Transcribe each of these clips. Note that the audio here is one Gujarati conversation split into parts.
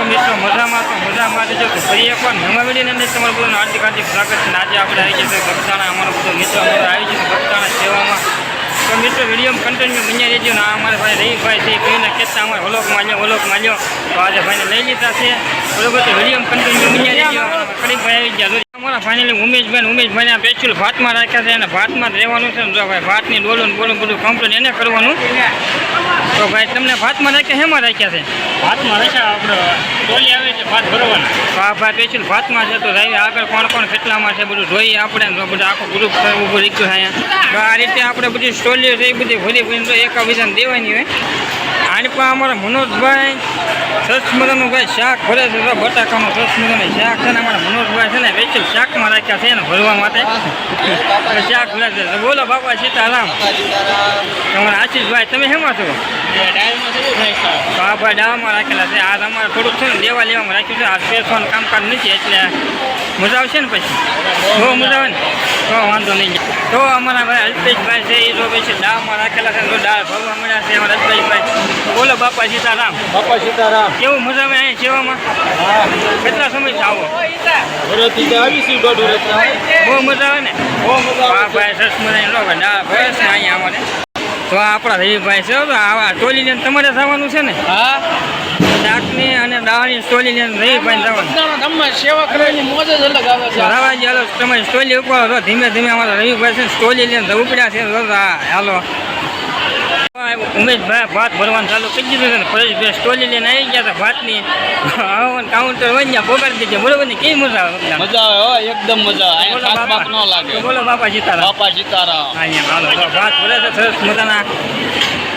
તો મિત્રો, મજામાં તો મજામાં રહેજો તો ફરી એકવાર નવા વિડીયોની અંદર તમારું બધું હાર્દિક હાર્દિક સ્વાગત છે. આજે આપણે આવી જશે બગદાણા અમારો બધો મિત્રો અમારો આવી જશે બગદાણા સેવામાં. તો મિત્રો, વીડિયો કન્ટિન્યુ બન્યા રહેજો. ને અમારા ભાઈ રહીભાઈ છે કહીને કહેતા અમારે ઓલોક માલ્યો ઓલોક માલ્યો તો આજે ભાઈને લઈ લીધા છે. બરોબર, તો વીડિયો કન્ટિન્યુ બન્યા રહેજો. કડીકભાઈ આવી જરૂર અમારા ફાઇનલી ઉમેશભાઈ ઉમેશભાઈને આ પેચ્યુલ ભાતમાં રાખ્યા છે અને ભાતમાં જ રહેવાનું છે ને જો ભાઈ ભાતની ડોલું બોલું બધું કમ્પ્લીટ એને કરવાનું. તો ભાઈ તમને ભાતમાં રાખ્યા હેમાં રાખ્યા છે? ભાતમાં રાખ્યા આપણે ડોલી આવે છે ભાત ભરવાના. હા ભાઈ પેચ્યુલ ભાતમાં છે તો રહી આગળ કોણ કોણ કેટલામાં છે બધું જોઈએ આપણે બધું આખું ગ્રુપ ઊભું રીખ્યું છે અહીંયા. તો આ રીતે આપણે બધી સ્ટોલીઓ છે એ બધી ભરી ભરીને તો એકાબીજાને દેવાની હોય. આની અમારા મનોજભાઈ સરસ મજાનું ભાઈ શાક ભરે છે, તો બટાકાનું સરસ શાક છે ને અમારા મનોજભાઈ છે ને વેચલ શાકમાં રાખ્યા છે ને ભરવા માટે. શાક ભરે છે. બોલો બાપા, સીતારામ. તમારા આશીષભાઈ, તમે શેમાં છો? બાપા આ રાખેલા છે. આ અમારે થોડુંક છે ને દેવા લેવામાં રાખ્યું છે. આ પેસવાનું કામકાજ નથી એટલે મજા આવશે ને પછી? બહુ મજા આવે ને? તો વાંધો નહીં. તો અમારા ભાઈ અલ્પેશભાઈ છે એ રોપે છે. દાળમાં રાખેલા છે ડાળ ભાવ હમણાં છે અમારા અલ્પેશભાઈ. બોલો બાપા સીતારામ. બાપા સીતારામ. કેવું મજા આવે અહીં સેવામાં? હા. કેટલા સમય આવો? બહુ મજા આવે ને? બહુ મજા આવે ભાઈ સરસ મજાની ડાળ ભાઈ. અહીંયા અમારે તો આપણા રવિભાઈ છે આવા ટોલી લઈને તમારે જવાનું છે ને? હા? શાકની અને દાળની સ્ટોલી લઈને રવિભાઈ જવાનું. ગામમાં સેવા કરવાની મોજ જ અલગ આવે છે. રાવાજી હાલો તમે સ્ટોલી ઉપર ધીમે ધીમે અમારા રવિભાઈ છે સ્ટોલી લઈને ઉપડ્યા છે. હા, હાલો. ઉમેશભાઈ ભાત ભરવાનું ચાલુ કરી દીધું ને પરેશભાઈ સ્ટોલી લઈને આવી ગયા હતા ભાતની. કાઉન્ટર વહી ગયા પોગાડી દીધી. બરોબર ને કેવી મજા આવે મજા આવે હો એકદમ મજા આવે. બોલો ખાસ બાપ. ન બાપા લાગે. બોલો બાપા સીતારામ. બાપા સીતારામ. અહીંયા હાલો ભાત ભરે છે સરસ મજાના.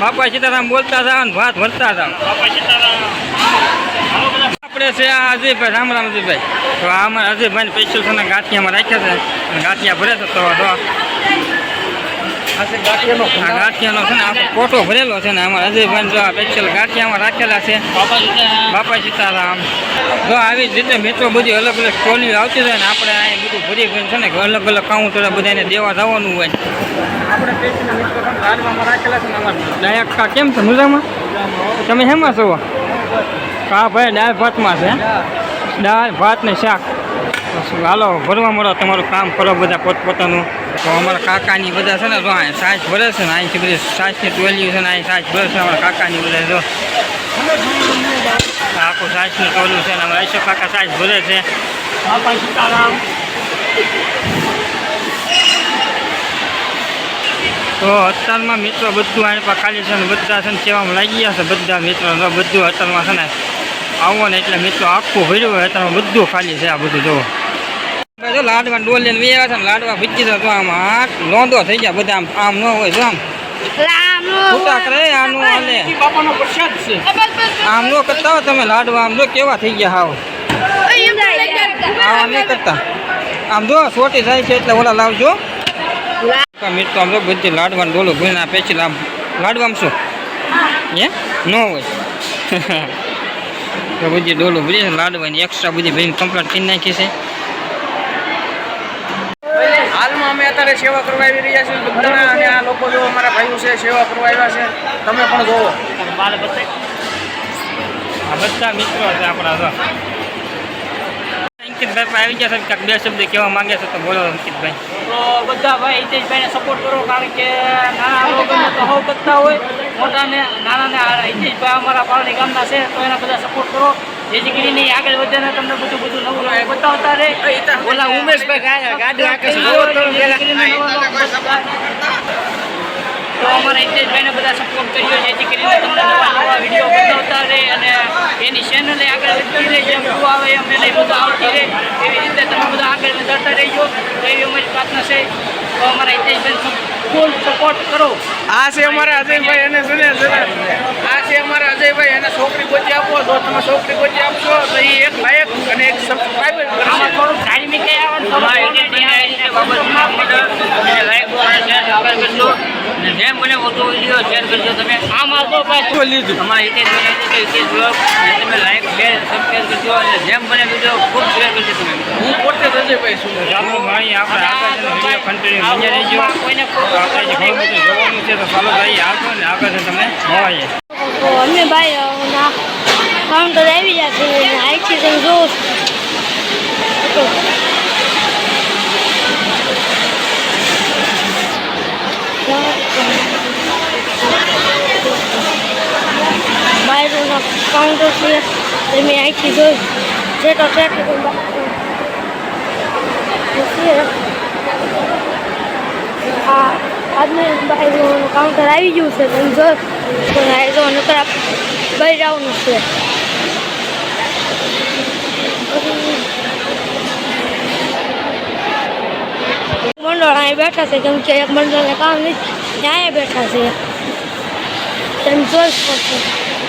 બાપા સીતારામ બોલતા હતા અને ભાત ભરતા હતા. બાપા સીતારામ. આપણે છે આ અજયભાઈ રામ રામ અજયભાઈ. તો આમાં અજયભાઈને સ્પેશિયલ છે ને ગાંઠિયામાં રાખ્યા છે. ગાંઠિયા ભરે છે તો આ ગાંઠિયાનો છે ને આખો કોટો ભરેલો છે ને આમાં અજયભાઈ જો આ સ્પેશિયલ ગાંઠિયામાં રાખેલા છે. બાપા સીતારામ. જો આવી જ રીતે મિત્રો બધી અલગ અલગ ટોલીઓ આવતી હોય ને આપણે અહીં બધું ભરી ભરીને છે ને અલગ અલગ કાઉન્ટરે બધાને દેવા જવાનું હોય. આપણે રાખેલા છે ને અમારા ડાયક કેમ છે મજામાં? તમે હેમાં છો? હા ભાઈ દાળ ભાતમાં છે. દાળ ભાત ને શાક. હાલો ભરવા મળો. તમારું કામ કરો બધા પોતપોતાનું. તો અમારા કાકાની બધા છે ને તો અહીં સાસ ભરે છે ને અહીંથી બધી સાસની ટોલીઓ છે ને અહીં સાસ ભરે છે અમારા કાકાની બધા જો. આખું સાસનું ટોલું છે ને અમારા અશોક કાકા સાસ ભરે છે. તો અત્યારમાં મિત્રો બધું અહીં પર ખાલી છે ને બધા છે ને સેવામાં લાગી ગયા છે બધા મિત્રો બધું અત્યારમાં છે ને આવો ને એટલે મિત્રો આખું ભર્યું હોય અત્યારમાં બધું ખાલી છે આ બધું જોવો લાડવા ડોલ લઈને વેયા છે ને લાડવા ભીજી તો આમ હાથ લોંદો થઈ ગયા બધા આમ આમ ન હોય જો આમ. છૂટા કરે આનું હાલે. છે આમ નો કરતા હો તમે લાડવા, આમ જો કેવા થઈ ગયા હાવ. આવા નહીં કરતા. આમ જો છોટી જાય છે એટલે ઓલા લાવજો. મિત્રો, આમ જો બધી લાડવાનું ડોલું ભરીને આપે છે આમ લાડવામાં શું? હે? ન હોય. બધી ડોલો ભરી છે લાડવાની એક્સ્ટ્રા બધી ભરીને કમ્પ્લીટ કરી નાખી છે. હાલમાં અમે અત્યારે સેવા કરવા આવી રહ્યા છીએ. બધાના અને આ લોકો જો અમારા ભાઈઓ છે સેવા કરવા આવ્યા છે. તમે પણ જોવો. આ બધા મિત્રો છે આપણા તો. અંકિતભાઈ પણ આવી ગયા છે કાંઈક બે શબ્દ કહેવા માંગે છે તો બોલો અંકિતભાઈ. તો બધા ભાઈ હિતેશભાઈને સપોર્ટ કરો કારણ કે નાના લોકોને તો હવ કરતા હોય મોટાને નાનાને આ હિતેશભાઈ અમારા પારણી ગામના છે તો એના બધા સપોર્ટ કરો. જેથી કરીને આગળ વધે તમને બધું બધું નવું બતાવતા રે ઓલા ઉમેશભાઈ ગાડી છે. તો અમારા હિતેશભાઈને બધા સપોર્ટ કર્યો જેથી કરીને તમને નવા નવા વીડિયો બતાવતા રહે અને એની ચેનલે આગળ વધતી રહે. જેમ આવે એમ એને બધું આવતી રહે. એવી બધા આગળ વધારતા રહેજો. એવી અમારી પ્રાર્થના છે. તો અમારા હિતેશભાઈ ફૂલ સપોર્ટ કરો. આ છે અમારા અજયભાઈ એને સુને આ છે અમારા અજયભાઈ એને છોકરી ગોચી આપો જો તમે છોકરી ગોચી આપશો તો એ એક લાયક અને એક સબસ્ક્રાઈબર આમાં થોડું ધાર્મિક એ આવે થોડું જેમ મને વધુ વીડિયો શેર કરજો તમે. આમાં તો ભાઈ લીધું અમારા હિતેશભાઈ હિતેશ બ્લોગ તમે લાઈક શેર સબસ્ક્રાઈબ અને જેમ બને વીડિયો ખૂબ શેર કરજો તમે. હું પોતે છું. ભાઈ આપણે આગળ કન્ટિન્યુ બની રહેજો. કોઈને તો જોવાનું છે ચાલો ભાઈ આવજો ને આગળ તમે મળીએ. તો અમે ભાઈ કાઉન્ટર આવી ગયા છે તમે જોવો બાયરોના કાઉન્ટર છે. તમે અહીંથી જોયું જે તો ટ્રેફિક આ આજની બાયરોનું કાઉન્ટર આવી ગયું છે. તમે જો તો નકર બહાર જવાનું છે. મંડળ અહીં બેઠા છે, કેમ કે એક મંડળને કામ નથી. ત્યાં બેઠા છે. એમ જોઈ શકશો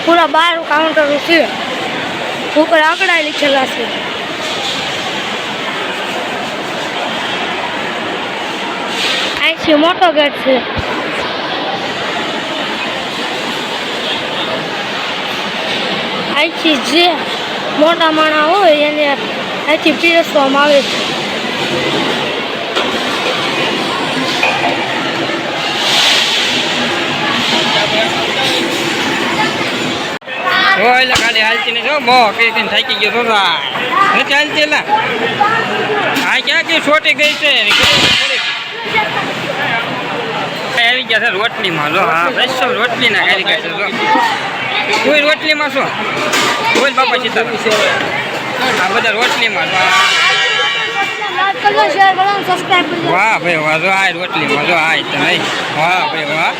પૂરા બાર કાઉન્ટર છે. ઉપર આંકડા લીખેલા છે. અહીંથી મોટો ગેટ છે. અહીંથી જે મોટા માણા હોય એને અહીંથી પીરસવામાં આવે છે. જો એટલે ખાલી હાલતી ને જો બહુ કઈ કઈ થાકી ગયો તો નથી હાલતી એટલે હા ક્યાં ક્યાં છોટી ગઈ છે. આવી ગયા છે રોટલીમાં, જો, હા બસો રોટલીના ગયા છે, જો. કોઈ રોટલીમાં શું? કોઈ બાપા સીતા આ બધા રોટલીમાં આ. વાહ, ભાઈ, વાહ, જો, આ રોટલીમાં, જો, આ વાહ, ભાઈ, વાહ.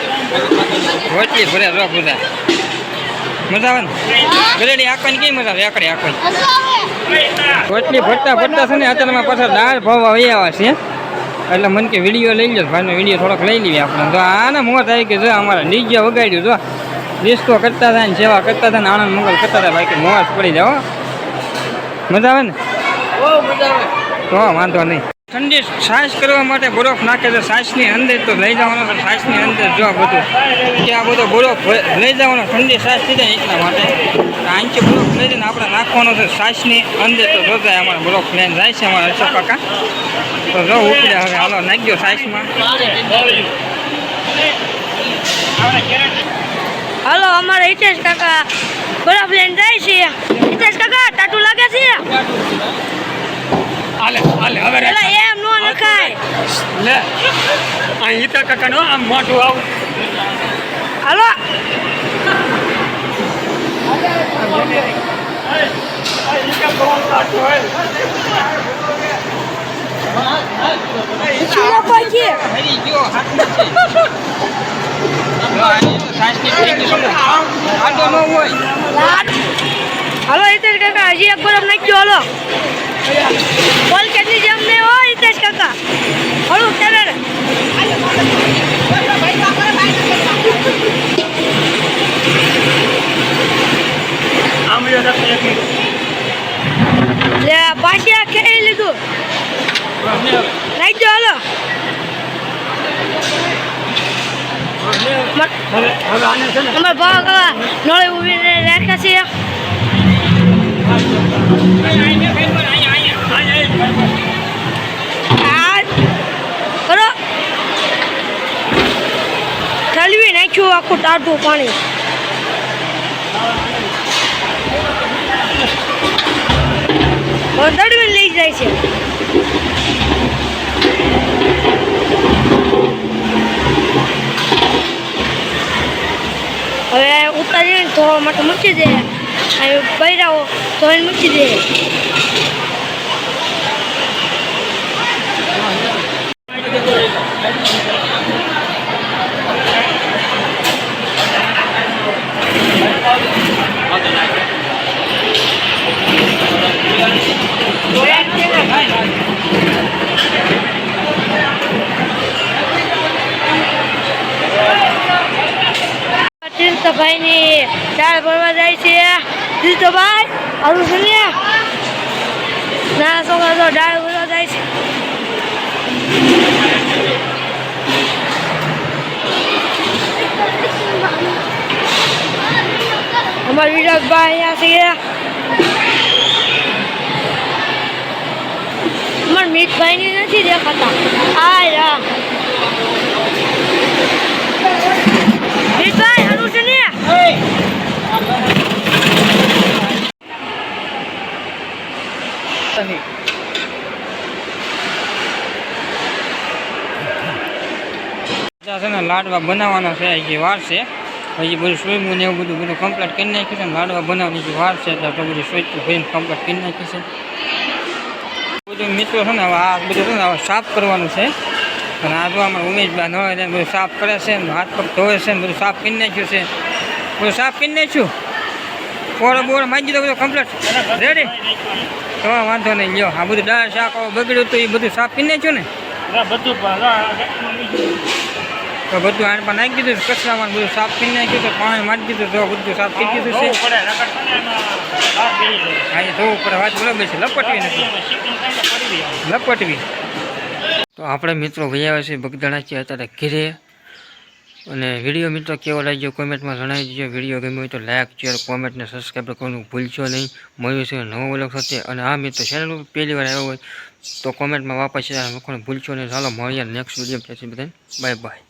રોટલી ભરે, જો બધા મજા આવે ને ગરેડી આંકવાની કેવી મજા આવે? આકડી આંકવાની રોટલી ભરતા ભરતા છે ને અત્યારમાં પાછા દાળ ભાવ આવી આવ્યા છે. એટલે મને કે વીડિયો લઈ લો ભાઈનો વીડિયો થોડોક લઈ લઈએ આપણે. તો આને મોત આવી કે જો અમારા ડીજે વગાડ્યું જો રિસ્કો કરતા હતા ને સેવા કરતા હતા ને આનંદ મંગલ કરતા હતા ભાઈ કે મોજ પડી જાઓ મજા આવે ને? બહુ મજા આવે. તો વાંધો નહીં. ઠંડી છાશ કરવા માટે બરફ નાખે છે. છાશની અંદર તો લઈ જવાનો છે. છાશની અંદર જો બધું, કે આ બધો બરફ લઈ જવાનો, ઠંડી છાશ થઈ જાય એટલા માટે. આંચે બરફ લઈ જઈને આપણે નાખવાનો છે. છાશની અંદર તો જોતા અમારા બરફ લઈને જાય છે અમારા અશોક કાકા. તો જો ઉપડે હવે. હાલો નાખજો છાશમાં હાલો, અમારે હિતેશ કાકા બરફ લઈને જાય છે. હિતેશ કાકા ટાટું લાગે છે? હાલે હાલે હવે રે એમ નો નખાય. લે. આ ઈતા કાકા નો આમ મોટું આવ. હાલો. હાલો હિતેશ કાકા હજી એક બરફ નાખજો હાલો. કોલકેટની જેમ નહીં હોય હિતેશ કાકા? હળું તો લે આ લીધું. નાખજો હાલો. ને. અમારા ભાવ કાકા નળે ઊભીને રાખ્યા છે. કરો. ઠલવી નાખ્યું આખું ટાઢું પાણી. દળવી લઈ જાય છે. હવે ઉતારીને ધોવા માટે મૂકી દે. પૈરાઓ ધોઈને મૂકી દે. તીર્થભાઈની દાળ ભરવા જાય છે. તીર્થભાઈ આવું છે ને નાના છોકરા તો દાળ ભરવા જાય છે. અમારા વિરાજભાઈ અહીંયા છે. અમારા મીતભાઈની નથી દેખાતા. આ નહીં છે ને લાડવા બનાવવાના છે હજી વાર છે. હજી બધું સોયમું ને એવું બધું બધું કમ્પ્લીટ કરી નાખ્યું છે લાડવા બનાવવાની જે વાર છે એટલે બધું સોયતું ભરીને કમ્પ્લીટ કરી નાખ્યું છે. બધું મિત્રો છે ને હવે આ બધું છે ને હવે સાફ કરવાનું છે. અને આ તો અમારે ઉમેશભાઈ હોય ને બધું સાફ કરે છે ને હાથ પગ ધોવે છે ને બધું સાફ કરી નાખ્યું છે. બધું સાફ કરી નાખ્યું? પોળો બોળ મારી દીધો બધું કમ્પ્લીટ રેડી તો વાંધો નહીં લ્યો. આ બધું દાળ શાક બગડ્યું હતું એ બધું સાફ કરી નાખ્યું ને? તો બધું આને પણ નાખી દીધું છે કચરામાં બધું સાફ કરી નાખ્યું તો પાણી મારી દીધું તો બધું સાફ કરી દીધું છે. હા એ ધોવું પડે વાત બરાબર છે લપટવી નથી. લપટવી તો આપણે મિત્રો ગયા છે બગદાણાથી અત્યારે ઘેરે. અને વીડિયો મિત્રો કેવો લાગ્યો? કોમેન્ટમાં જણાવી દીજો વીડિયો ગમ્યો હોય તો લાઈક શેર કોમેન્ટ ને સબસ્ક્રાઈબ કરવાનું ભૂલશો નહીં. મળ્યું છે નવો વ્લોગ સાથે. અને આ મિત્રો ચેનલ પહેલી વાર આવ્યો હોય તો કોમેન્ટમાં વાપસ મૂકવાનું ભૂલશો નહીં. ચાલો, મળીએ નેક્સ્ટ વીડિયો પછી બધાને બાય બાય